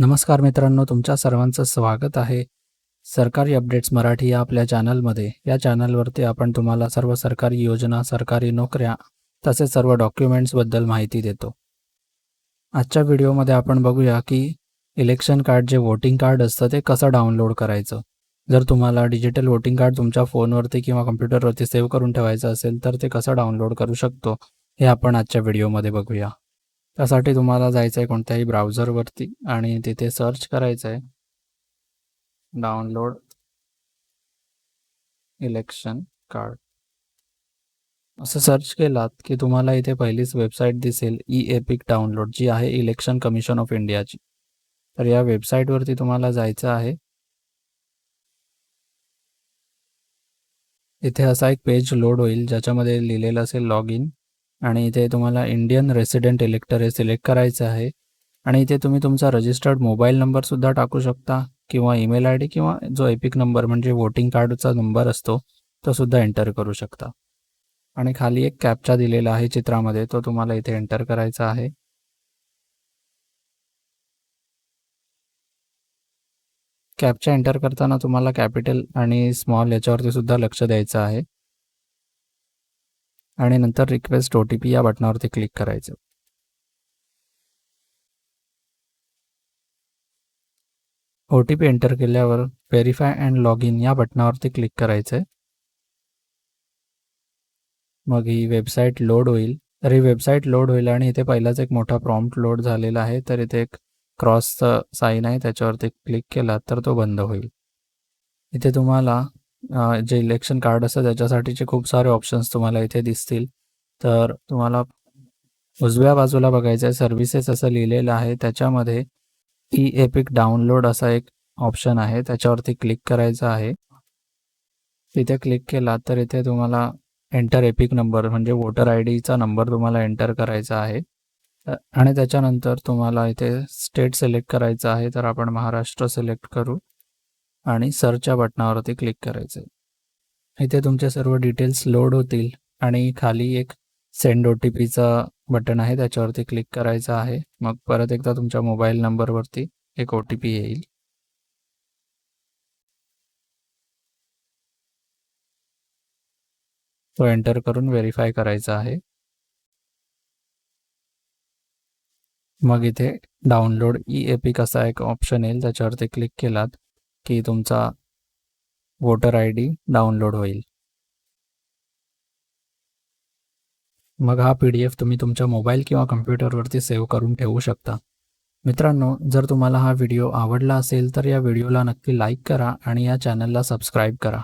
नमस्कार मित्रांनो तुमच्या सर्वांचं स्वागत आहे. सरकारी अपडेट्स मराठी या आपल्या चॅनलमध्ये. या चॅनलवरती आपण तुम्हाला सर्व सरकारी योजना सरकारी नोकऱ्या तसेच सर्व डॉक्युमेंट्सबद्दल माहिती देतो. आजच्या व्हिडिओमध्ये आपण बघूया की इलेक्शन कार्ड जे वोटिंग कार्ड असतं ते कसं डाउनलोड करायचं. जर तुम्हाला डिजिटल वोटिंग कार्ड तुमच्या फोनवरती किंवा कम्प्युटरवरती सेव्ह करून ठेवायचं असेल तर ते कसं डाउनलोड करू शकतो हे आपण आजच्या व्हिडिओमध्ये बघूया. त्यासाठी तुम्हाला जायचं आहे कोणत्याही ब्राउझरवरती आणि तिथे सर्च करायचं आहे डाउनलोड इलेक्शन कार्ड. असं सर्च केलात की तुम्हाला इथे पहिलीच वेबसाईट दिसेल ई एपिक डाउनलोड जी आहे इलेक्शन कमिशन ऑफ इंडियाची. तर या वेबसाईटवरती तुम्हाला जायचं आहे. इथे असा एक पेज लोड होईल ज्याच्यामध्ये लिहिलेलं असेल लॉग इन. आणि इथे तुम्हाला इंडियन रेसिडेंट इलेक्टर हे सिलेक्ट करायचं आहे. आणि इथे तुम्ही तुमचा रजिस्टर्ड मोबाईल नंबरसुद्धा टाकू शकता किंवा ईमेल आय डी किंवा जो एपिक नंबर म्हणजे वोटिंग कार्डचा नंबर असतो तो सुद्धा एंटर करू शकता. आणि खाली एक कॅप्चा दिलेला आहे चित्रामध्ये तो तुम्हाला इथे एंटर करायचा आहे. कॅपचा एंटर करताना तुम्हाला कॅपिटल आणि स्मॉल याच्यावरती सुद्धा लक्ष द्यायचं आहे. आणि नंतर रिक्वेस्ट ओ टी पी या बटनावरती क्लिक करायचं. ओ टी पी एंटर केल्यावर व्हेरीफाय अँड लॉग इन या बटनावरती क्लिक करायचं आहे मग ही वेबसाईट लोड होईल. तर ही वेबसाईट लोड होईल आणि इथे पहिलाच एक मोठा प्रॉम्प्ट लोड झालेला आहे. तर इथे एक क्रॉसचं साईन आहे. त्याच्यावरती क्लिक केला तर तो बंद होईल. इथे तुम्हाला जे इलेक्शन कार्ड असतं त्याच्यासाठीचे खूप सारे ऑप्शन्स तुम्हाला इथे दिसतील. तर तुम्हाला उजव्या बाजूला बघायचं आहे सर्व्हिसेस असं लिहिलेलं आहे. त्याच्यामध्ये ई एपिक डाउनलोड असा एक ऑप्शन आहे. त्याच्यावरती क्लिक करायचं आहे. तिथे क्लिक केला तर इथे तुम्हाला एंटर एपिक नंबर म्हणजे वोटर आय डीचा नंबर तुम्हाला एंटर करायचा आहे. आणि त्याच्यानंतर तुम्हाला इथे स्टेट सिलेक्ट करायचं आहे. तर आपण महाराष्ट्र सिलेक्ट करू. आणि सर्चच्या बटनावरती क्लिक करायचं. इथे तुमचे सर्व डिटेल्स लोड होतील आणि खाली एक सेंड ओ टी पीचा बटन आहे त्याच्यावरती क्लिक करायचं आहे. मग परत एकदा तुमच्या मोबाईल नंबरवरती एक ओ टी पी येईल. तो एंटर करून व्हेरीफाय करायचा आहे. मग इथे डाउनलोड ई एपिक असा एक ऑप्शन येईल त्याच्यावरती क्लिक केलात. की तुमचा वोटर आय डी डाउनलोड होईल. मग हा पी डी एफ तुम्ही तुमच्या मोबाईल किंवा कम्प्युटरवरती सेव्ह करून ठेवू शकता. मित्रांनो जर तुम्हाला हा व्हिडिओ आवडला असेल तर या व्हिडिओला नक्की लाईक करा आणि या चॅनलला सबस्क्राईब करा.